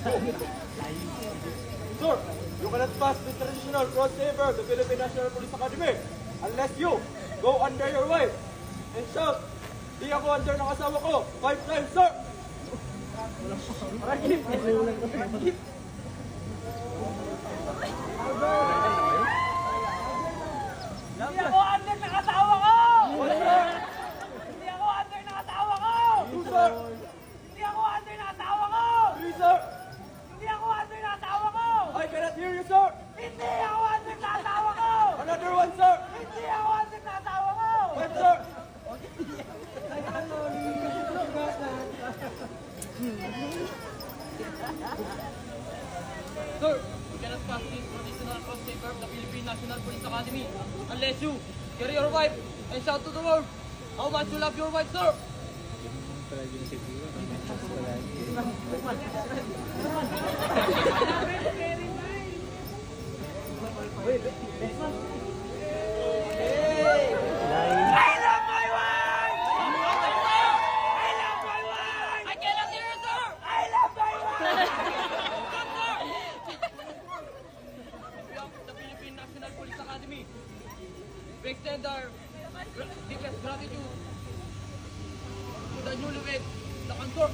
Sir, you cannot pass the traditional cross saver the Philippine National Police Academy unless you go under your wife. And shout, di ako under ng asawa ko. Five times, sir! Hindi ako under ng asawa ko! Hindi ako under ng asawa ko! Two, sir! Hindi ako under ng asawa ko! Three, sir! Hindi ako under ng asawa ko! I cannot hear you, sir! Hindi ako under ng asawa ko! Another one, sir! Hindi ako under ng asawa ko! Five, sir! Sir, you cannot pass this traditional cross saver of the Philippine National Police Academy. Unless you. Carry your wife. And shout to the world. How much you love your wife, sir. I love my wife! I love my wife! I cannot hear you, sir. I love my wife! We have the Philippine National Police Academy. We extend our deepest gratitude to the newlywed, the consort.